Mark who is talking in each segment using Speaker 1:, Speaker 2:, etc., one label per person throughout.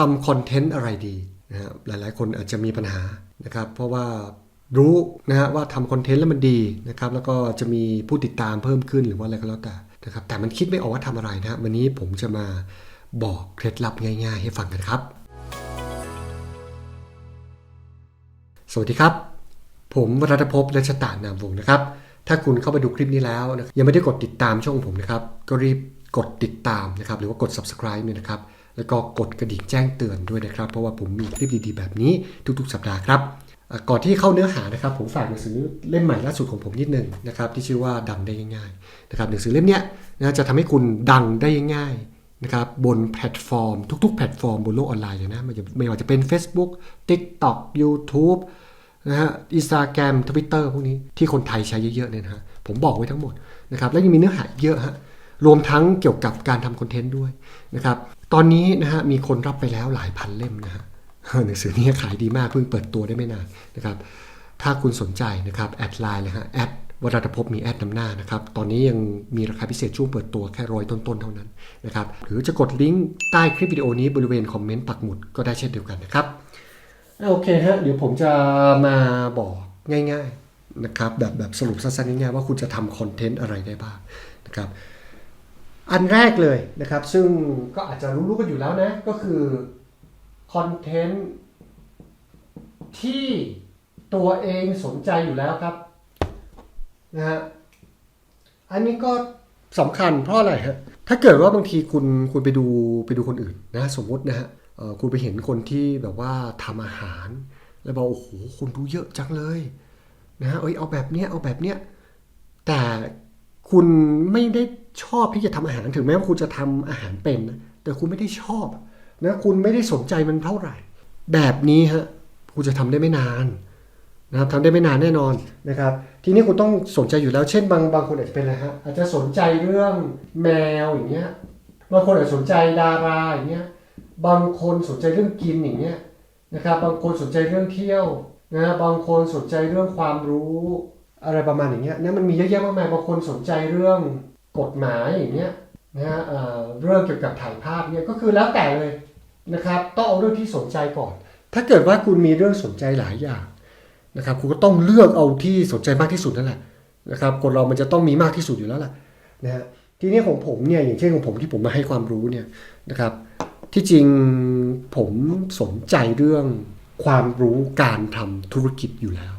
Speaker 1: ทำคอนเทนต์อะไรดีนะฮะหลายๆ คนอาจจะมีปัญหานะครับ เพราะว่ารู้นะฮะว่าทำคอนเทนต์แล้วมันดีนะครับแล้วก็จะมีผู้ติดตามเพิ่มขึ้นหรือว่าอะไรก็แล้วแต่นะครับแต่มันคิดไม่ออกว่าทำอะไรนะฮะวันนี้ผมจะมาบอกเคล็ดลับง่าย ๆ ให้ฟังกันครับ สวัสดีครับ ผมวรัตภพและชะตานามวงศ์นะครับ ถ้าคุณเข้ามาดูคลิปนี้แล้วนะยังไม่ได้กดติดตามช่องผมนะครับ ก็รีบกดติดตามนะครับ หรือว่ากด subscribe เนี่ยนะครับ แล้วก็กดกระดิ่งแจ้งเตือนด้วยนะครับ เพราะว่าผมมีคลิปดีๆ แบบนี้ทุกๆ สัปดาห์ครับ ก่อนที่เข้าเนื้อหานะครับ ผมฝากหนังสือเล่มใหม่ล่าสุดของผมนิดหนึ่งนะครับที่ชื่อว่าดังได้ง่ายๆนะครับหนังสือเล่มนี้นะจะทำให้คุณดังได้ง่ายนะครับบนแพลตฟอร์ม ทุกๆ แพลตฟอร์มบนโลกออนไลน์เลยนะไม่ว่าจะไม่ว่าจะเป็น Facebook TikTok YouTube นะฮะอินสตาแกรมทวิตเตอร์พวกนี้ที่คนไทยใช้เยอะๆเนี่ยนะฮะผมบอกไว้ทั้งหมดนะครับแล้วยังมีเนื้อหาเยอะฮะรวมทั้งเกี่ยวกับการทำคอนเทนต์ด้วยนะครับ ตอนนี้นะฮะมีคนรับไปแล้วหลายพันเล่มนะฮะหนังสือนี้ขายดีมากเพิ่งเปิดตัวได้ไม่นานนะครับ ถ้าคุณสนใจนะครับแอดไลน์เลยฮะแอดวรัตภพมีแอดนำหน้านะครับ ตอนนี้ยังมีราคาพิเศษช่วงเปิดตัวแค่ร้อยต้นๆเท่านั้นนะครับ หรือจะกดลิงก์ใต้คลิปวิดีโอนี้บริเวณคอมเมนต์ปักหมุดก็ได้เช่นเดียวกันนะครับ โอเคฮะ เดี๋ยวผมจะมาบอกง่าย ๆนะครับ แบบแบบสรุปสั้นๆง่ายๆว่าคุณจะทำคอนเทนต์อะไรได้บ้างนะครับ อันแรกเลยนะครับ ซึ่งก็อาจจะรู้ๆกันอยู่แล้วนะ ก็คือคอนเทนต์ที่ตัวเองสนใจอยู่แล้วครับนะฮะอันนี้ก็สำคัญเพราะอะไรฮะถ้าเกิดว่าบางทีคุณคุณไปดูไปดูคนอื่นนะสมมตินะฮะคุณไปเห็นคนที่แบบว่าทำอาหาร แล้วบอกโอ้โหคนดูเยอะจังเลยนะฮะเอ้ยเอาแบบเนี้ยเอาแบบเนี้ยแต่ คุณไม่ได้ชอบที่จะทำอาหารถึงแม้ว่าคุณจะทำอาหารเป็นนะแต่คุณไม่ได้ชอบนะคุณไม่ได้สนใจมันเท่าไหร่ แบบนี้ฮะคุณจะทำได้ไม่นานนะครับทำได้ไม่นานแน่นอนนะครับ ทีนี้คุณต้องสนใจอยู่แล้ว เช่นบางบางคนอาจจะเป็นอะไรฮะอาจจะสนใจเรื่องแมวอย่างเงี้ยบางคนอาจจะสนใจดาราอย่างเงี้ยบางคนสนใจเรื่องกินอย่างเงี้ยนะครับ บางคนสนใจเรื่องเที่ยวนะบางคนสนใจเรื่องความรู้ อะไรประมาณอย่างเงี้ยนี่มันมีเยอะแยะมากมายบางคนสนใจเรื่องกฎหมายอย่างเงี้ยนะฮะเรื่องเกี่ยวกับถ่ายภาพเนี่ยก็คือแล้วแต่เลยนะครับต้องเอาเรื่องที่สนใจก่อน ถ้าเกิดว่าคุณมีเรื่องสนใจหลายอย่างนะครับคุณก็ต้องเลือกเอาที่สนใจมากที่สุดนั่นแหละนะครับคนเรามันจะต้องมีมากที่สุดอยู่แล้วล่ะนะฮะทีนี้ของผมเนี่ยอย่างเช่นของผมที่ผมมาให้ความรู้เนี่ยนะครับที่จริงผมสนใจเรื่องความรู้การทำธุรกิจอยู่แล้ว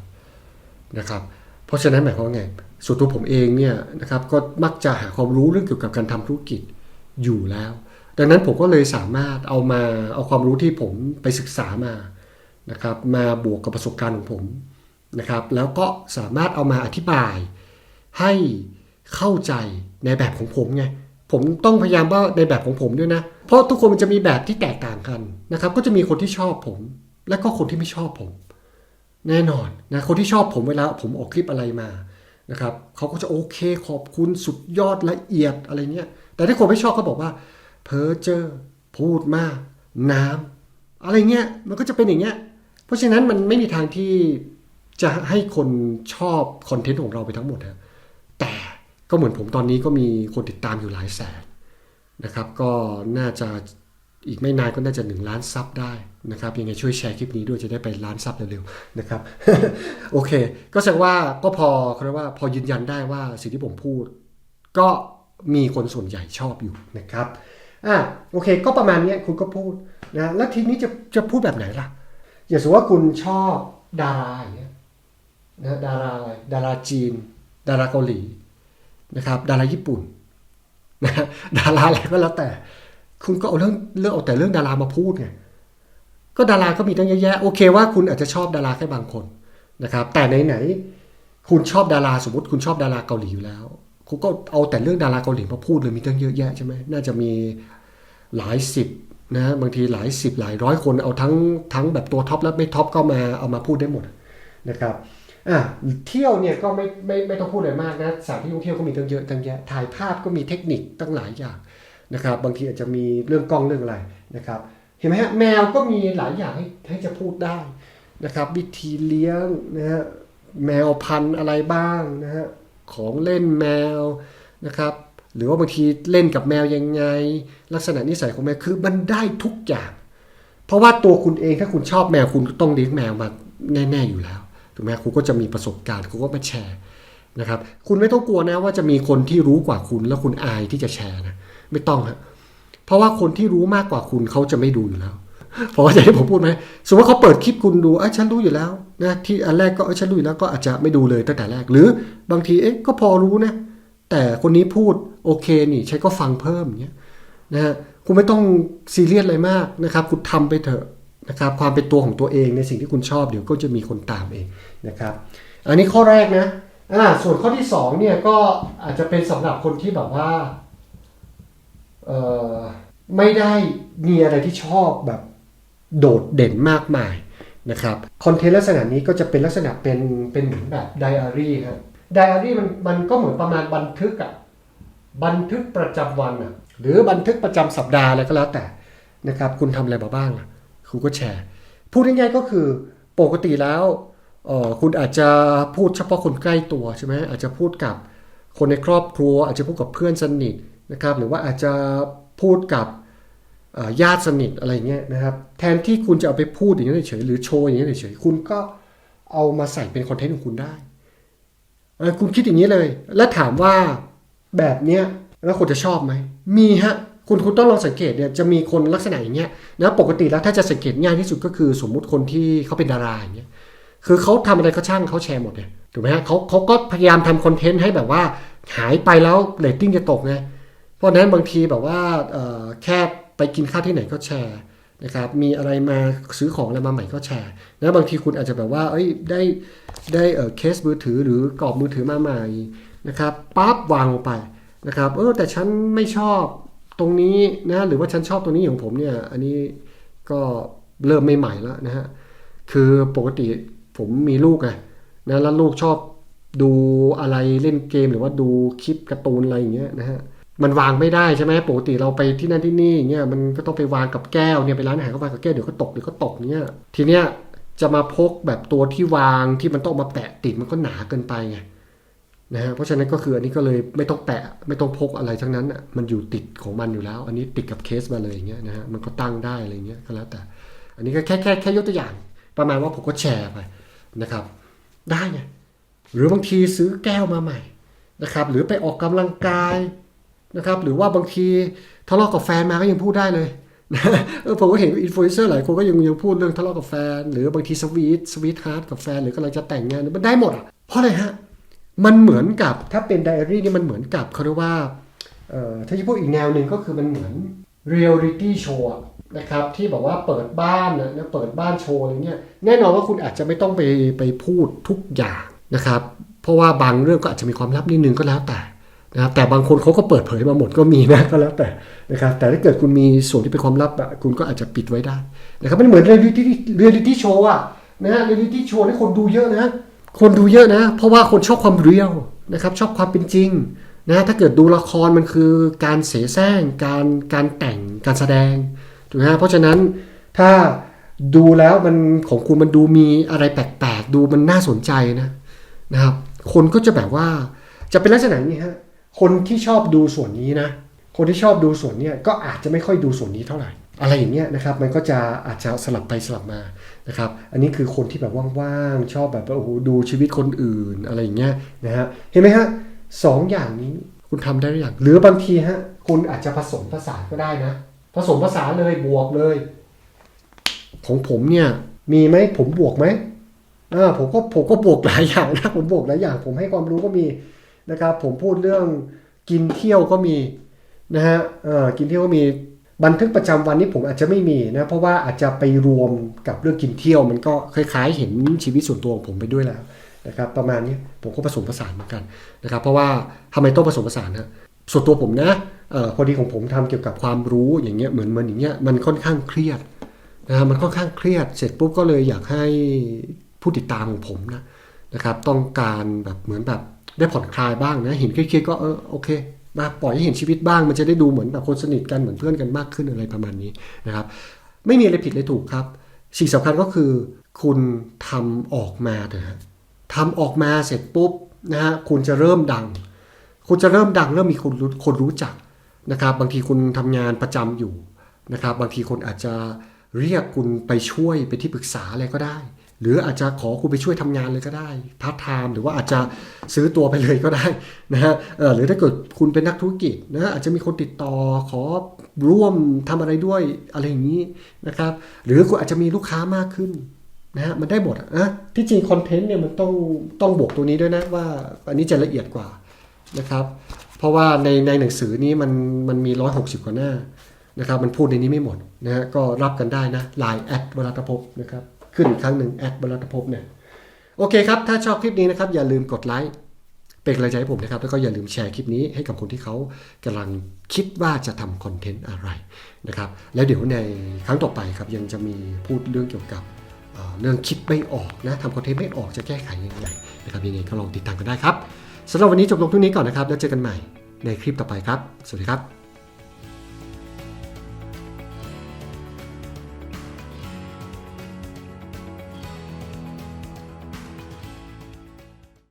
Speaker 1: นะครับ ราะฉะนั้นหมายความว่าไง ส่วนตัวผมเองเนี่ยนะครับก็มักจะหาความรู้เรื่องเกี่ยวกับการทำธุรกิจอยู่แล้ว ดังนั้นผมก็เลยสามารถเอามาเอาความรู้ที่ผมไปศึกษามานะครับมาบวกกับประสบการณ์ของผมนะครับแล้วก็สามารถเอามาอธิบาย ให้เข้าใจในแบบของผมไงผมต้องพยายามว่าในแบบของผมด้วยนะ เพราะทุกคนมันจะมีแบบที่แตกต่างกันนะครับ ก็จะมีคนที่ชอบผม และก็คนที่ไม่ชอบผม แน่นอนนะคนที่ชอบผมเวลาผมออกคลิปอะไรมานะครับเขาก็จะโอเคขอบคุณสุดยอดละเอียดอะไรเนี้ยแต่ถ้าคนไม่ชอบเขาบอกว่าเพ้อเจอพูดมาก น้ำอะไรเงี้ยมันก็จะเป็นอย่างเงี้ย เพราะฉะนั้นมันไม่มีทางที่จะให้คนชอบคอนเทนต์ของเราไปทั้งหมดนะแต่ก็เหมือนผมตอนนี้ก็มีคนติดตามอยู่หลายแสนนะครับ ก็น่าจะ อีกไม่นานก็น่าจะหนึ่งล้านซับได้นะครับยังไงช่วยแชร์คลิปนี้ด้วยจะได้ไปล้านซับเร็วๆนะครับ โอเค ก็แสดงว่าก็พอเขาเรียกว่าพอยืนยันได้ว่าสิ่งที่ผมพูด ก็มีคนส่วนใหญ่ชอบอยู่นะครับอะโอเค ก็ประมาณนี้คุณก็พูดนะแล้วทีนี้จะจะพูดแบบไหนล่ะ อย่าสมมติว่าคุณชอบดาราอย่างเงี้ยนะดาราอะไรดาราจีน ดาราเกาหลีนะครับ ดาราญี่ปุ่นนะดาราอะไรก็แล้วแต่ คุณก็เอาเรื่องเรื่องเอาแต่เรื่องดารามาพูดไงก็ดาราก็มีตั้งเยอะแยะโอเคว่าคุณอาจจะชอบดาราแค่บางคนนะครับ แต่ไหนไหนๆคุณชอบดาราสมมติคุณชอบดาราเกาหลีอยู่แล้ว คุณก็เอาแต่เรื่องดาราเกาหลีมาพูดเลยมีตั้งเยอะแยะใช่ไหมน่าจะมีหลายสิบนะบางทีหลายสิบหลายร้อยคนเอาทั้งทั้งแบบตัวท็อปและไม่ท็อปก็มาเอามาพูดได้หมดนะครับอะเที่ยวเนี่ยก็ไม่ไม่ไม่ต้องพูดอะไรมากนะสถานที่ท่องเที่ยวก็มีตั้งเยอะตั้งแยะถ่ายภาพก็มีเทคนิคตั้งหลายอย่าง นะครับ บางทีอาจจะมีเรื่องกล้องเรื่องอะไรนะครับ เห็นไหมฮะแมวก็มีหลายอย่างให้ให้จะพูดได้นะครับ วิธีเลี้ยงนะฮะแมวพันธุ์อะไรบ้างนะฮะของเล่นแมวนะครับ หรือว่าบางทีเล่นกับแมวยังไง ลักษณะนิสัยของแมวคือมันได้ทุกอย่าง เพราะว่าตัวคุณเองถ้าคุณชอบแมวคุณต้องเลี้ยงแมวมาแน่ ๆอยู่แล้วถูกไหมคุณก็จะมีประสบการณ์คุณก็มาแชร์นะครับ คุณไม่ต้องกลัวนะว่าจะมีคนที่รู้กว่าคุณแล้วคุณอายที่จะแชร์นะ ไม่ต้องฮะเพราะว่าคนที่รู้มากกว่าคุณเขาจะไม่ดูอยู่แล้วพราะว่าจะให้ผมพูดไหมสมมติว่าเขาเปิดคลิปคุณดูเอ้ฉันรู้อยู่แล้วนะที่อันแรกก็เอ้ฉันรู้อยู่แล้วก็อาจจะไม่ดูเลยตั้งแต่แรก หรือบางทีเอ๊ะก็พอรู้นะ แต่คนนี้พูดโอเคนี่ฉันก็ฟังเพิ่มอย่างเงี้ยนะฮะคุณไม่ต้องซีเรียสอะไรมากนะครับ คุณทำไปเถอะนะครับความเป็นตัวของตัวเองในสิ่งที่คุณชอบเดี๋ยวก็จะมีคนตามเองนะครับ อันนี้ข้อแรกนะอ่าส่วนข้อที่สองเนี่ยก็อาจจะเป็นสำหรับคนที่แบบว่า ไม่ได้มีอะไรที่ชอบแบบโดดเด่นมากมายนะครับคอนเทนต์ลักษณะนี้ก็จะเป็นลักษณะเป็นเป็นเหมือนแบบไดอารี่ครับไดอารี่มันมันก็เหมือนประมาณบันทึกอะบันทึกประจำวันอะหรือบันทึกประจำสัปดาห์อะไรก็แล้วแต่นะครับ คุณทำอะไรมาบ้างคุณก็แชร์พูดง่ายๆก็คือปกติแล้วคุณอาจจะพูดเฉพาะคนใกล้ตัวใช่ไหมอาจจะพูดกับคนในครอบครัว อาจจะพูดกับเพื่อนสนิท นะครับหรือว่าอาจจะพูดกับญาติสนิทอะไรเงี้ยนะครับแทนที่คุณจะเอาไปพูดอย่างนี้เฉยหรือโชว์อย่างนี้เฉยคุณก็เอามาใส่เป็นคอนเทนต์ของคุณได้คุณคิดอย่างนี้เลย แล้วถามว่าแบบเนี้ยแล้วคนจะชอบไหมมีฮะคุณคุณต้องลองสังเกตเนี่ยจะมีคนลักษณะอย่างเงี้ยนะปกติแล้วถ้าจะสังเกตง่ายที่สุดก็คือสมมุติคนที่เขาเป็นดาราอย่างเงี้ยคือเขาทำอะไรก็ช่างเขาแชร์หมดเลยถูกไหมฮะเขาเขาก็พยายามทำคอนเทนต์ให้แบบว่าหายไปแล้วเรตติ้งจะตกไง เพราะนั้นบางทีแบบว่าแค่ไปกินข้าวที่ไหนก็แชร์นะครับมีอะไรมาซื้อของอะไรมาใหม่ก็แชร์แล้วบางทีคุณอาจจะแบบว่าเอ้ยได้ได้เออเคสมือถือหรือกรอบมือถือมาใหม่นะครับปั๊บวางลงไปนะครับเออแต่ฉันไม่ชอบตรงนี้นะหรือว่าฉันชอบตรงนี้ของผมเนี่ยอันนี้ก็เริ่มไม่ใหม่แล้วนะฮะคือปกติผมมีลูกไงนะแล้วลูกชอบดูอะไรเล่นเกมหรือว่าดูคลิปการ์ตูนอะไรอย่างเงี้ยนะฮะ มันวางไม่ได้ใช่ไหมปกติเราไปที่นั่นที่นี่เงี้ยมันก็ต้องไปวางกับแก้วเนี่ยไปร้านอาหารก็วางกับแก้วเดี๋ยวก็ตกเดี๋ยวก็ตกเนี่ยทีเนี้ยจะมาพกแบบตัวที่วางที่มันต้องมาแปะติดมันก็หนาเกินไปไงนะฮะเพราะฉะนั้นก็คืออันนี้ก็เลยไม่ต้องแปะไม่ต้องพกอะไรทั้งนั้นอะมันอยู่ติดของมันอยู่แล้ว อันนี้ติดกับเคสมาเลยอย่างเงี้ยนะฮะมันก็ตั้งได้อะไรเงี้ยก็แล้วแต่ อันนี้ก็แค่แค่แค่ยกตัวอย่าง ประมาณว่าผมก็แชร์ไปนะครับ ได้ไงหรือบางทีซื้อแก้วมาใหม่นะครับ หรือไปออกกำลังกาย นะครับ หรือว่าบางทีทะเลาะกับแฟนมาก็ยังพูดได้เลยเออผมก็เห็นอินฟลูเอนเซอร์หลายคนก็ยังยังพูดเรื่องทะเลาะกับแฟน หรือบางทีสวีทสวีทฮาร์ดกับแฟนหรือกำลังจะแต่งงานมันได้หมดอะเพราะอะไรฮะ มันเหมือนกับถ้าเป็นไดอารี่นี่มันเหมือนกับเขาเรียกว่าเอ่อถ้าจะพูดอีกแนวหนึ่งก็คือมันเหมือนเรียลลิตี้โชว์นะครับที่แบบว่าเปิดบ้านนะนะเปิดบ้านโชว์อะไรเงี้ยแน่นอนว่าคุณอาจจะไม่ต้องไปไปพูดทุกอย่างนะครับ เพราะว่าบางเรื่องก็อาจจะมีความลับนิดนึงก็แล้วแต่ นะครับแต่บางคนเขาก็เปิดเผยมาหมดก็มีนะก็แล้วแต่นะครับแต่ถ้าเกิดคุณมีส่วนที่เป็นความลับอะคุณก็อาจจะปิดไว้ได้นะครับมันเหมือนเรียลิตี้เรียลิตี้โชว์อะนะฮะเรียลิตี้โชว์ที่คนดูเยอะนะ คนดูเยอะนะ เพราะว่าคนชอบความเรียลนะครับชอบความเป็นจริงนะถ้าเกิดดูละครมันคือการเสแสร้งการการแต่งการแสดงถูกไหมฮะเพราะฉะนั้นถ้าดูแล้วมันของคุณมันดูมีอะไรแปลกๆ ดูมันน่าสนใจนะนะครับ คนก็จะแบบว่าจะเป็นลักษณะนี้ฮะ คนที่ชอบดูส่วนนี้นะ คนที่ชอบดูส่วนเนี้ยก็อาจจะไม่ค่อยดูส่วนนี้เท่าไหร่ อะไรอย่างเงี้ยนะครับ มันก็จะอาจจะสลับไปสลับมานะครับ อันนี้คือคนที่แบบว่างๆ ชอบแบบโอ้โหดูชีวิตคนอื่นอะไรอย่างเงี้ยนะฮะ เห็นไหมฮะสองอย่างนี้คุณทำได้หรือยัง หรือบางทีฮะคุณอาจจะผสมผสานก็ได้นะ ผสมผสานเลยบวกเลย ของผมเนี่ยมีไหมผมบวกไหมอ่าผมก็ผมก็บวกหลายอย่างนะผมบวกหลายอย่าง ผมให้ความรู้ก็มี นะครับ ผมพูดเรื่องกินเที่ยวก็มีนะฮะกินเที่ยวก็มีบันทึกประจำวันนี้ผมอาจจะไม่มีนะเพราะว่าอาจจะไปรวมกับเรื่องกินเที่ยว มันก็คล้ายๆ เห็นชีวิตส่วนตัวของผมไปด้วยแล้วนะครับ ประมาณนี้ผมก็ผสมผสานเหมือนกันนะครับ เพราะว่าทำไมต้องผสมผสานฮะส่วนตัวผมนะออพอดีของผมทำเกี่ยวกับความรู้อย่างเงี้ยเหมือนเหมือนอย่างเงี้ยมันค่อนข้างเครียดนะฮะมันค่อนข้างเครียด เสร็จปุ๊บก็เลยอยากให้ผู้ติดตามของผมนะนะครับ ต้องการแบบเหมือนแบบ ได้ผ่อนคลายบ้างนะเห็นเครียดๆก็เออโอเคมาปล่อยให้เห็นชีวิตบ้าง มันจะได้ดูเหมือนแบบคนสนิทกันเหมือนเพื่อนกันมากขึ้นอะไรประมาณนี้นะครับ ไม่มีอะไรผิดเลยถูกครับ สิ่งสำคัญก็คือ คุณทำออกมาเถอะทำออกมาเสร็จปุ๊บนะฮะคุณจะเริ่มดัง คุณจะเริ่มดังเริ่มมีคนรู้คนรู้จักนะครับ บางทีคุณทำงานประจำอยู่นะครับ บางทีคนอาจจะเรียกคุณไปช่วยเป็นที่ปรึกษาอะไรก็ได้ หรืออาจจะขอคุณไปช่วยทำงานเลยก็ได้พาร์ทไทม์หรือว่าอาจจะซื้อตัวไปเลยก็ได้นะฮะเออหรือถ้าเกิดคุณเป็นนักธุรกิจนะอาจจะมีคนติดต่อขอร่วมทำอะไรด้วยอะไรอย่างนี้นะครับหรือคุณอาจจะมีลูกค้ามากขึ้นนะฮะมันได้หมดอะนะที่จริงคอนเทนต์เนี่ยมันต้องต้องบวกตัวนี้ด้วยนะว่าอันนี้จะละเอียดกว่านะครับเพราะว่าในในหนังสือนี้มันมันมี 160 กว่าหน้านะครับมันพูดในนี้ไม่หมดนะฮะก็รับกันได้นะไลน์แอดวรัตภพนะครับ ขึ้นอีกครั้งหนึ่งแอดวรัตภพเนี่ยโอเคครับ ถ้าชอบคลิปนี้นะครับ อย่าลืมกดไลค์เป็นกำลังใจให้ผมนะครับ แล้วก็อย่าลืมแชร์คลิปนี้ให้กับคนที่เขากำลังคิดว่าจะทำคอนเทนต์อะไรนะครับ แล้วเดี๋ยวในครั้งต่อไปครับยังจะมีพูดเรื่องเกี่ยวกับเเรื่องคิดไม่ออกนะทำคอนเทนต์ไม่ออกจะแก้ไขยังไงนะครับยังไงก็ลองติดตามกันได้ครับสำหรับวันนี้จบลงเท่านี้ก่อนนะครับ แล้วเจอกันใหม่ในคลิปต่อไปครับ สวัสดีครับ